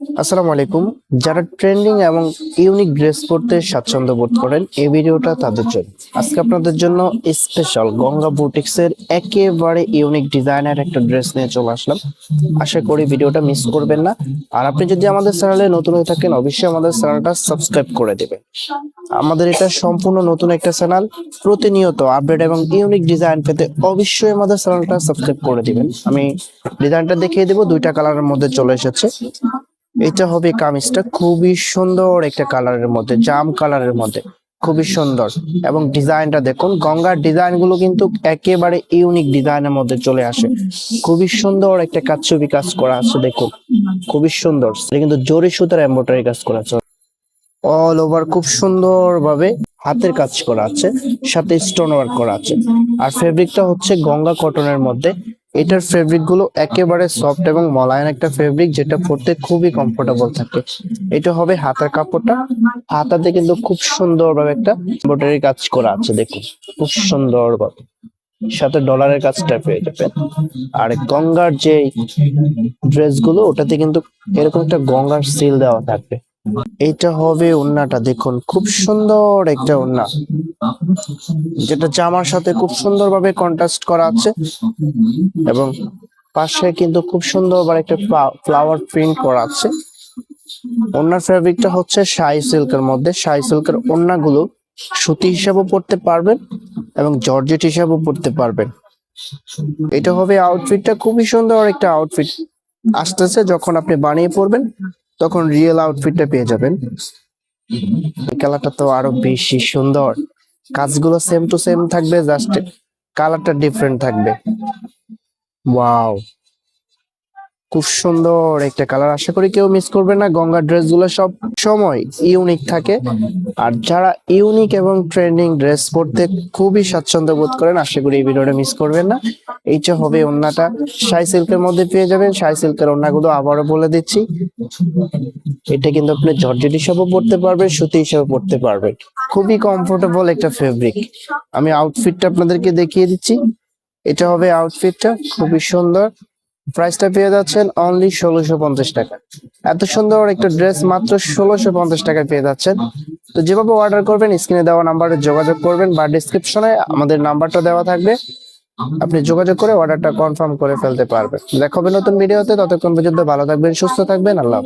আসসালামু আলাইকুম। যারা ট্রেন্ডিং এবং ইউনিক ড্রেস পরতে স্বাচ্ছন্দ্য বোধ করেন, এই ভিডিওটা তাদের জন্য। আজকে আপনাদের জন্য স্পেশাল গঙ্গা বুটিক্স এর একেবারে ইউনিক ডিজাইনের একটা ড্রেস নিয়ে চলে আসলাম। আশা করি ভিডিওটা মিস করবেন না। আর আপনি যদি আমাদের চ্যানেলে নতুন হয়ে থাকেন, অবশ্যই আমাদের চ্যানেলটা সাবস্ক্রাইব করে দেবেন। আমাদের এটা সম্পূর্ণ নতুন একটা চ্যানেল প্রতিনিয়ত আপডেট এবং ইউনিক ডিজাইন পেতে অবশ্যই আমাদের চ্যানেলটা সাবস্ক্রাইব করে দিবেন। আমি ডিজাইনটা দেখিয়ে দেবো, দুইটা কালারের মধ্যে চলে এসেছে। এটা হবে কামিজটা খুবই সুন্দর একটা কালারের মধ্যে, জাম কালারের মধ্যে, খুবই সুন্দর। এবং ডিজাইনটা দেখুন, গঙ্গার ডিজাইনগুলো কিন্তু একেবারে ইউনিক ডিজাইনের মধ্যে চলে আসে। খুবই সুন্দর একটা কাচ্ছবি কাজ করা আছে, দেখুন। খুবই সুন্দর। কিন্তু জরি সুতার এম্ব্রয়ডারি কাজ করা আছে। অল ওভার খুব সুন্দর ভাবে হাতের কাজ করা আছে, সাথে স্টোন ওয়ার্ক করা আছে। আর ফেব্রিকটা হচ্ছে গঙ্গা কটনের মধ্যে। এটার ফেব্রিকগুলো একেবারে সফট এবং মলায়ন একটা ফেব্রিক যেটা পরতে খুবই কমফোর্টেবল থাকে। এটা হবে হাতার কাপড়টা। হাতাতে কিন্তু খুব সুন্দর ভাবে একটা এমব্রয়ডারি কাজ করা আছে, দেখুন। খুব সুন্দর ভাবে সাথে ডলারের কাজটা পেয়ে যাবেন। আর গঙ্গার যে ড্রেসগুলো, ওটাতে কিন্তু এরকম একটা গঙ্গার সিল দেওয়া থাকবে। এটা হবে ওন্নাটা দেখুন, খুব সুন্দর একটা ওন্না যেটা জামার সাথে খুব সুন্দরভাবে কন্ট্রাস্ট করা আছে এবং পাশে কিন্তু খুব সুন্দর একটা ফ্লাওয়ার প্রিন্ট করা আছে। ওনার ফেব্রিকটা হচ্ছে শাই সিল্কের মধ্যে। শাই সিল্কের ওন্নাগুলো সুতি হিসাবেও পড়তে পারবেন এবং জর্জেট হিসাবেও পড়তে পারবেন। এটা হবে আউটফিটটা খুবই সুন্দর একটা আউটফিট আসতেছে যখন আপনি বানিয়ে পড়বেন তখন রিয়েল আউটফিটটা পেয়ে যাবেন। কালারটা তো আরও বেশি সুন্দর। কাজগুলো সেম টু সেম থাকবে জাস্ট কালারটা ডিফারেন্ট থাকবে। ওয়াও খুব সুন্দর একটা কালার আশা করি কেউ মিস করবে না। গঙ্গা ড্রেসগুলো সব সময় ইউনিক থাকে। আর যারা ইউনিক এবং ট্রেন্ডিং ড্রেস পরতে খুবই স্বাচ্ছন্দ্য বোধ করেন আশা করি এই ভিডিওটা মিস করবেন না। এইটা হবে ওন্নাটা। শাই সিল্কের মধ্যে পেয়ে যাবেন। শাই সিল্কের ওন্নাগুলো আবারও বলে দিচ্ছি। এটা কিন্তু আপনি জর্জেট হিসাবেও পড়তে পারবেন, সুতি হিসাবে পড়তে পারবেন। খুবই কমফোর্টেবল একটা ফেব্রিক আমি আউটফিটটা আপনাদেরকে দেখিয়ে দিচ্ছি। এটা হবে আউটফিটটা খুবই সুন্দর। প্রাইসটা পেয়ে যাচ্ছেন অনলি ষোলোশো পঞ্চাশ টাকা। এত সুন্দর একটা ড্রেস মাত্র ষোলোশো পঞ্চাশ টাকায় পেয়ে যাচ্ছেন। তো যেভাবে অর্ডার করবেন, স্ক্রিনে দেওয়া নাম্বারে যোগাযোগ করবেন বা ডিসক্রিপশনে আমাদের নাম্বারটা দেওয়া থাকবে। আপনি যোগাযোগ করে অর্ডারটা কনফার্ম করে ফেলতে পারবেন দেখা হবে নতুন ভিডিওতে ততক্ষণ পর্যন্ত ভালো থাকবেন, সুস্থ থাকবেন, আল্লাহ।